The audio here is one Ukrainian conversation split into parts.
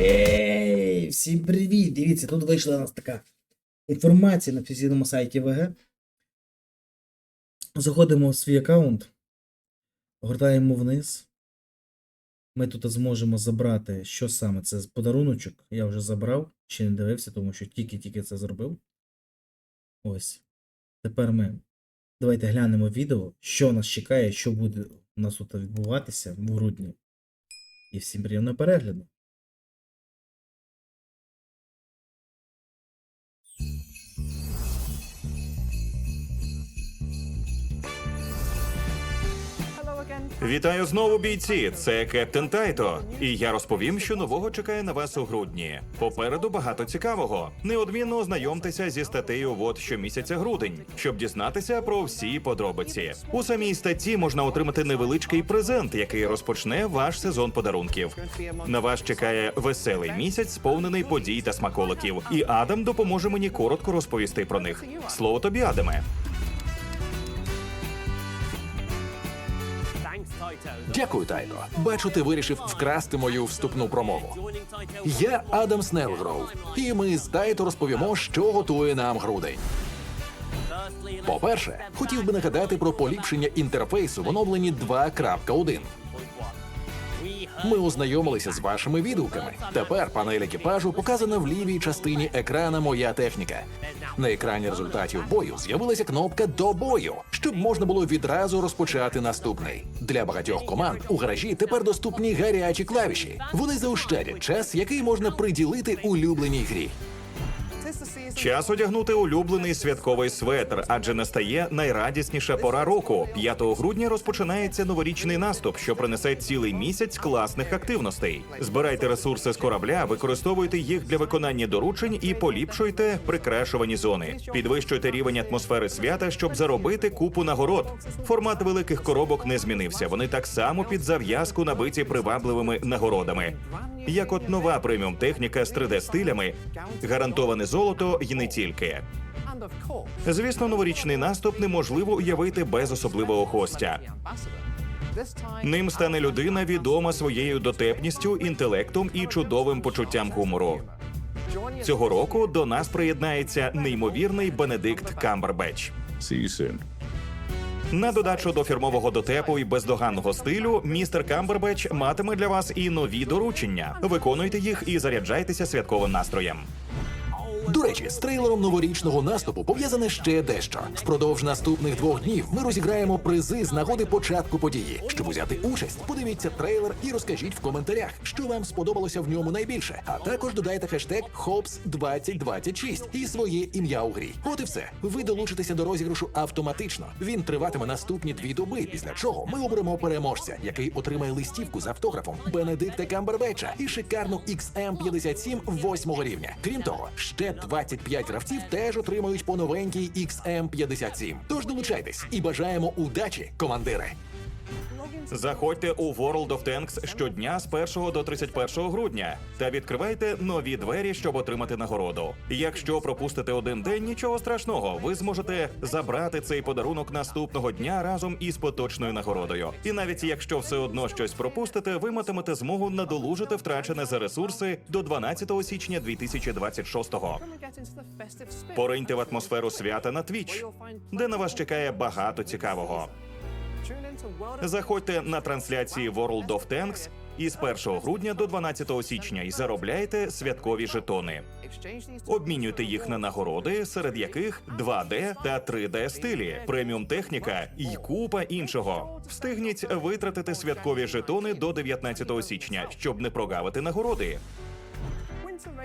Ей, всім привіт! Дивіться, тут вийшла у нас така інформація на офіційному сайті ВГ. Заходимо в свій аккаунт, гортаємо вниз. Ми тут зможемо забрати, що саме це подаруночок. Я вже забрав, ще не дивився, тому що тільки-тільки це зробив. Ось. Тепер ми давайте глянемо відео, що нас чекає, що буде у нас тут відбуватися в грудні. І всім приємного перегляду. Вітаю знову, бійці! Це Кептен Тайто. І я розповім, що нового чекає на вас у грудні. Попереду багато цікавого. Неодмінно ознайомтеся зі статтею ВОД щомісяця грудень, щоб дізнатися про всі подробиці. У самій статті можна отримати невеличкий презент, який розпочне ваш сезон подарунків. На вас чекає веселий місяць, сповнений подій та смаколиків. І Адам допоможе мені коротко розповісти про них. Слово тобі, Адаме. Дякую, Тайто. Бачу, ти вирішив вкрасти мою вступну промову. Я Адам Снелгроу, і ми з Тайто розповімо, що готує нам грудень. По-перше, хотів би нагадати про поліпшення інтерфейсу в оновленні 2.1. Ми ознайомилися з вашими відгуками. Тепер панель екіпажу показана в лівій частині екрана Моя техніка. На екрані результатів бою з'явилася кнопка до бою, щоб можна було відразу розпочати наступний. Для багатьох команд у гаражі тепер доступні гарячі клавіші. Вони заощадять час, який можна приділити улюбленій грі. Час одягнути улюблений святковий светр, адже настає найрадісніша пора року. 5 грудня розпочинається новорічний наступ, що принесе цілий місяць класних активностей. Збирайте ресурси з корабля, використовуйте їх для виконання доручень і поліпшуйте прикрашувані зони. Підвищуйте рівень атмосфери свята, щоб заробити купу нагород. Формат великих коробок не змінився. Вони так само під зав'язку набиті привабливими нагородами. Як от нова преміум техніка з 3D-стилями, гарантоване золото і не тільки. Звісно, новорічний наступ неможливо уявити без особливого гостя. Ним стане людина, відома своєю дотепністю, інтелектом і чудовим почуттям гумору. Цього року до нас приєднається неймовірний Бенедикт Камбербеч. See you soon. На додачу до фірмового дотепу і бездоганного стилю, містер Камбербеч матиме для вас і нові доручення. Виконуйте їх і заряджайтеся святковим настроєм. До речі, з трейлером новорічного наступу пов'язане ще дещо. Впродовж наступних двох днів ми розіграємо призи з нагоди початку події. Щоб узяти участь, подивіться трейлер і розкажіть в коментарях, що вам сподобалося в ньому найбільше. А також додайте хештег HOPS 2026 і своє ім'я у грі. От і все. Ви долучитеся до розіграшу автоматично. Він триватиме наступні дві доби, після чого ми оберемо переможця, який отримає листівку з автографом Бенедикта Камбербеча і шикарну XM57 восьмого рівня. Крім того, ще 25 гравців теж отримають по новенькій XM57. Тож долучайтесь і бажаємо удачі, командири! Заходьте у World of Tanks щодня з 1 до 31 грудня та відкривайте нові двері, щоб отримати нагороду. Якщо пропустите один день, нічого страшного, ви зможете забрати цей подарунок наступного дня разом із поточною нагородою. І навіть якщо все одно щось пропустите, ви матимете змогу надолужити втрачене за ресурси до 12 січня 2026-го. Пориньте в атмосферу свята на Twitch, де на вас чекає багато цікавого. Заходьте на трансляції World of Tanks із 1 грудня до 12 січня і заробляйте святкові жетони. Обмінюйте їх на нагороди, серед яких 2D та 3D стилі, преміум техніка і купа іншого. Встигніть витратити святкові жетони до 19 січня, щоб не прогавити нагороди.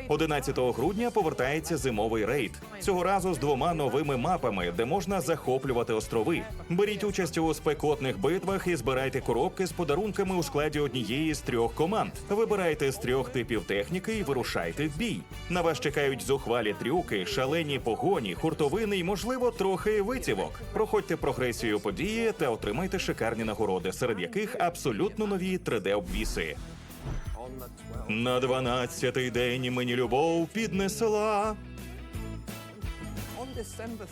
11 грудня повертається зимовий рейд. Цього разу з двома новими мапами, де можна захоплювати острови. Беріть участь у спекотних битвах і збирайте коробки з подарунками у складі однієї з трьох команд. Вибирайте з трьох типів техніки і вирушайте в бій. На вас чекають зухвалі трюки, шалені погоні, хуртовини і, можливо, трохи витівок. Проходьте прогресію події та отримайте шикарні нагороди, серед яких абсолютно нові 3D-обвіси. На дванадцятий день мені любов піднесла.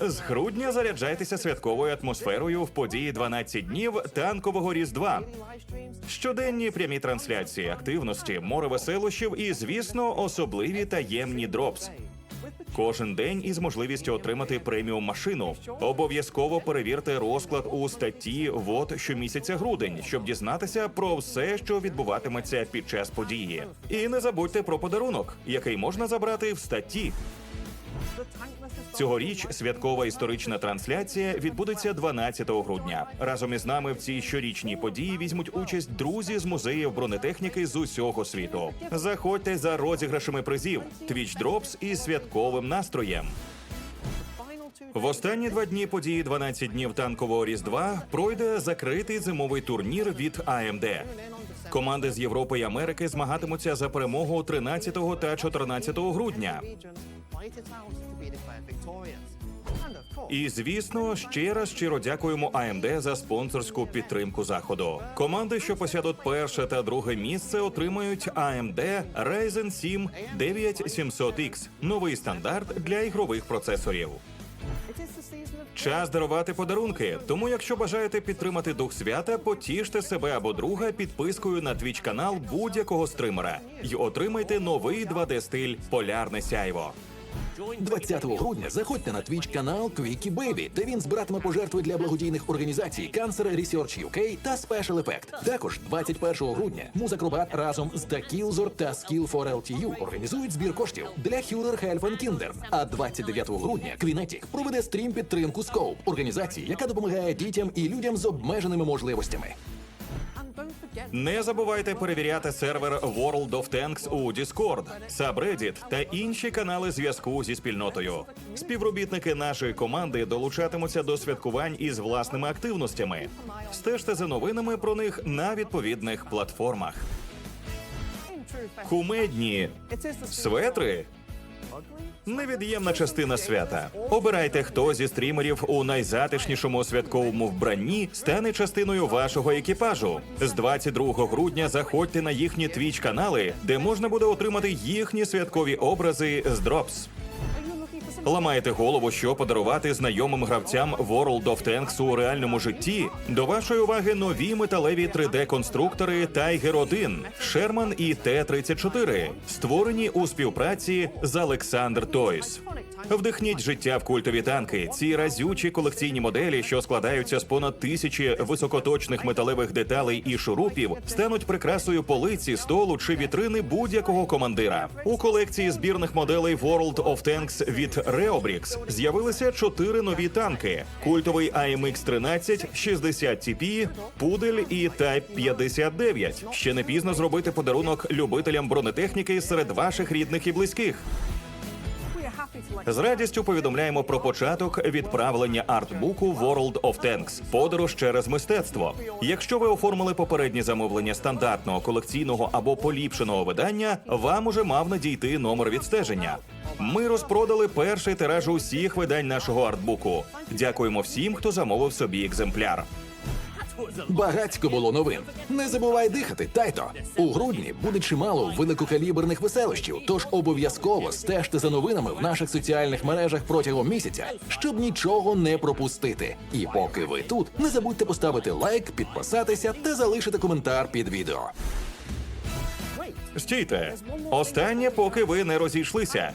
З грудня заряджайтеся святковою атмосферою в події 12 днів танкового різдва. Щоденні прямі трансляції активності, море веселощів і, звісно, особливі таємні дропс. Кожен день із можливістю отримати преміум машину. Обов'язково перевірте розклад у статті ВОД щомісяця грудень, щоб дізнатися про все, що відбуватиметься під час події. І не забудьте про подарунок, який можна забрати в статті. Цьогоріч святкова історична трансляція відбудеться 12 грудня. Разом із нами в цій щорічній події візьмуть участь друзі з музеїв бронетехніки з усього світу. Заходьте за розіграшами призів, Twitch Drops із святковим настроєм. В останні два дні події 12 днів танкового різдва пройде закритий зимовий турнір від AMD. Команди з Європи і Америки змагатимуться за перемогу 13 та 14 грудня. І звісно, ще раз щиро дякуємо AMD за спонсорську підтримку заходу. Команди, що посядуть перше та друге місце, отримають AMD Ryzen 7 9700X – новий стандарт для ігрових процесорів. Час дарувати подарунки. Тому, якщо бажаєте підтримати дух свята, потіште себе або друга підпискою на твіч канал будь-якого стримера і отримайте новий 2D стиль Полярне сяйво. 20 грудня заходьте на твіч канал Quickie Baby, де він збиратиме пожертви для благодійних організацій Cancer Research UK та Special Effect. Також 21 грудня музакробат разом з The Killzor та Skill for LTU організують збір коштів для Hewler Health and Kinder. А 29 грудня Quinetiq проведе стрім підтримку Scope, організації, яка допомагає дітям і людям з обмеженими можливостями. Не забувайте перевіряти сервер World of Tanks у Discord, Subreddit та інші канали зв'язку зі спільнотою. Співробітники нашої команди долучатимуться до святкувань із власними активностями. Стежте за новинами про них на відповідних платформах. Кумедні светри. Невід'ємна частина свята. Обирайте, хто зі стрімерів у найзатишнішому святковому вбранні стане частиною вашого екіпажу. З 22 грудня заходьте на їхні твіч канали, де можна буде отримати їхні святкові образи з Drops. Ламаєте голову, що подарувати знайомим гравцям World of Tanks у реальному житті. До вашої уваги нові металеві 3D-конструктори Tiger 1, Sherman і Т-34, створені у співпраці з Alexander Toys. Вдихніть життя в культові танки. Ці разючі колекційні моделі, що складаються з понад тисячі високоточних металевих деталей і шурупів, стануть прикрасою полиці, столу чи вітрини будь-якого командира. У колекції збірних моделей World of Tanks від Reobrix з'явилися чотири нові танки: культовий AMX 13, 60 TP, Пудель і Type 59. Ще не пізно зробити подарунок любителям бронетехніки серед ваших рідних і близьких. З радістю повідомляємо про початок відправлення артбуку World of Tanks – подорож через мистецтво. Якщо ви оформили попереднє замовлення стандартного колекційного або поліпшеного видання, вам уже мав надійти номер відстеження. Ми розпродали перший тираж усіх видань нашого артбуку. Дякуємо всім, хто замовив собі екземпляр. Багацько було новин. Не забувай дихати, тайто. У грудні буде чимало великокаліберних веселощів, тож обов'язково стежте за новинами в наших соціальних мережах протягом місяця, щоб нічого не пропустити. І поки ви тут, не забудьте поставити лайк, підписатися та залишити коментар під відео. Стійте, останнє, поки ви не розійшлися.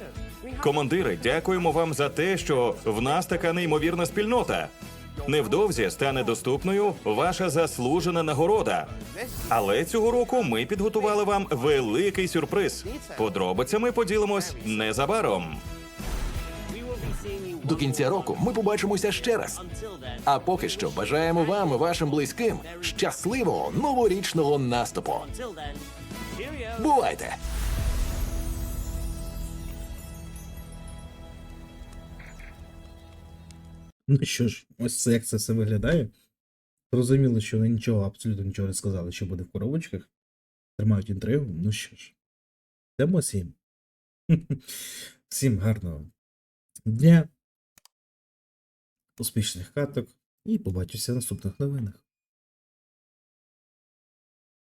Командири, дякуємо вам за те, що в нас така неймовірна спільнота. Невдовзі стане доступною ваша заслужена нагорода. Але цього року ми підготували вам великий сюрприз. Подробицями поділимось незабаром. До кінця року ми побачимося ще раз. А поки що бажаємо вам і вашим близьким щасливого новорічного наступу. Бувайте! Ну що ж, ось це як це все виглядає. Зрозуміло, що вони нічого, абсолютно нічого не сказали, що буде в коробочках. Тримають інтригу. Ну що ж, йдемо всім. Всім гарного дня, успішних каток і побачуся в наступних новинах.